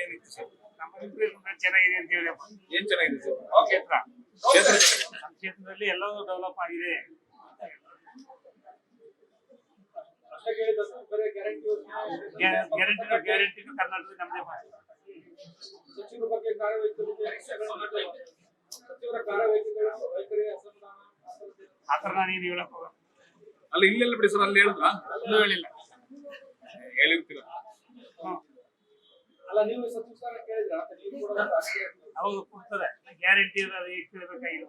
ಏನಿತ್ತು ಸರ್? ನಮ್ಮ ಚೆನ್ನಾಗಿದೆ ಅಂತ ಹೇಳಿ ಏನ್ ಚೆನ್ನಾಗಿದೆ ಸರ್? ಕ್ಷೇತ್ರ. ಕ್ಷೇತ್ರ ಚೆನ್ನಾಗಿದೆ. ನಮ್ಮ ಕ್ಷೇತ್ರದಲ್ಲಿ ಎಲ್ಲವೂ ಡೆವಲಪ್ ಆಗಿದೆ. ಗ್ಯಾರಂಟಿ ಗ್ಯಾರಂಟಿ ಕರ್ನಾಟಕ ನಮ್ಮದೇ ಸಚಿವರ ಬಗ್ಗೆ ಕಾರ್ಯವೈಖರಿ ಸಚಿವರ ಕಾರ್ಯವೈಖರಿ ವೈಖರಿ ಅಸಮಾಧಾನ ಅಸಮಾಧಾನ. ಆ ಥರ ನಾನೇನು ಹೇಳಕ್ ಹೋಗಲ್ಲ. ಅಲ್ಲ ಇಲ್ಲೆಲ್ಲ ಬಿಡಿ ಸರ್ ಅಲ್ಲಿ ಹೇಳಿದ್ರ? ಇನ್ನೂ ಹೇಳಿಲ್ಲ. ಹೇಳಿರ್ತೀರ ಹ್ಮ್. ಅಲ್ಲ ನೀವು ಸಚಿವ ಸ್ಥಾನ ಕೇಳಿದ್ರ ಅಂತ ನೀವು ಕೂಡ ಒಂದು ರಾಜಕೀಯ ಹೌದು ಕೊಡ್ತಾರೆ ಗ್ಯಾರಂಟಿ ಅದು ಸಿಗಬೇಕಾಗಿಲ್ಲ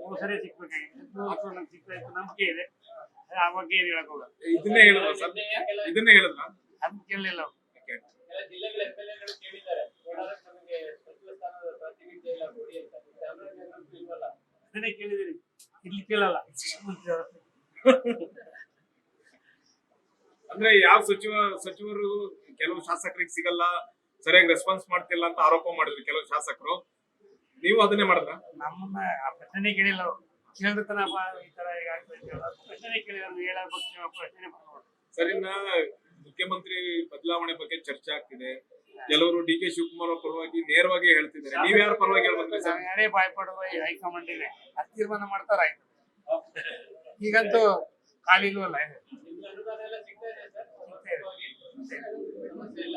ಮೂರು ಸರಿ ಸಿಗ್ಬೇಕಾಗಿದೆ ಮೂರು ಸಿಗ್ತಾ ಇತ್ತು. ನಂಬಿಕೆ ಇದೆ. ಆ ಬಗ್ಗೆ ಏನು ಹೇಳಕ್ ಹೋಗಲ್ಲ. ಇದನ್ನೇ ಹೇಳಿದ್ರ ಸರ್? ಇದನ್ನೇ ಹೇಳಿದ್ರ? ಕೇಳಲಿಲ್ಲ ಕೇಳಿದ್ದಾರೆ. ನಮಗೆ ಸಚಿವ ಸ್ಥಾನದ ಪ್ರಾತಿನಿಧ್ಯ ಇಲ್ಲ ಕೊಡಿ ಅಂತ. ಚಾಮರಾಜನಗರಕ್ಕೂ ಇಲ್ವಲ್ಲ ಅದನ್ನೇ ಕೇಳಿದೀನಿ. ಇಲ್ಲಿ ಕೇಳಲ್ಲ. ಅಂದ್ರೆ ಯಾವ ಸಚಿವ ಸಚಿವರು ಕೆಲವು ಶಾಸಕರಿಗೆ ಸಿಗಲ್ಲ ಸರಿಯಾಗಿ ರೆಸ್ಪಾನ್ಸ್ ಮಾಡ್ತಿಲ್ಲ ಅಂತ ಆರೋಪ ಮಾಡಿದ್ರು ಕೆಲವು ಶಾಸಕರು. ನೀವು ಅದನ್ನೇ ಮಾಡಿದ್ರ? ನಮ್ಮ ಆ ಪ್ರಶ್ನೆ ಕೇಳಿಲ್ಲ ಅವ್ರು. ಕೇಳಿರ್ತಾನಪ್ಪ ಈ ತರ ಈಗ ಆಗ್ತಾ ಇದೆ ಅದು ಪ್ರಶ್ನೆ ಕೇಳಿಲ್ಲ ಹೇಳ ಬಗ್ಗೆ ಪ್ರಶ್ನೆ ಮಾಡ್ಬೋದು. ಸರ್ ಇನ್ನ ಮುಖ್ಯಮಂತ್ರಿ ಬದಲಾವಣೆ ಬಗ್ಗೆ ಚರ್ಚೆ ಆಗ್ತಿದೆ. ಕೆಲವರು ಡಿ ಕೆ ಶಿವಕುಮಾರ್ ಅವ್ರ ಪರವಾಗಿ ನೇರವಾಗಿ ಹೇಳ್ತಿದ್ದಾರೆ. ನೀವ್ ಯಾರ ಪರವಾಗಿ ಹೇಳ್ಬಂದ್ರಿ ಸರ್? ನಾವು ಯಾರೇ ಭಯಪಡುವ ಈ ಹೈಕಮಾಂಡ್ ಇದೆ ಅದು ತೀರ್ಮಾನ ಮಾಡ್ತಾರ ಆಯ್ತು. ಈಗಂತೂ ಖಾಲಿ ಇಲ್ವಲ್ಲ? ಇದು. ನಿಮ್ಗೆ ಅನುದಾನ ಎಲ್ಲ ಸಿಗ್ತಾ ಇದೆ ಸರ್ ಸಮಸ್ಯೆ ಇಲ್ಲ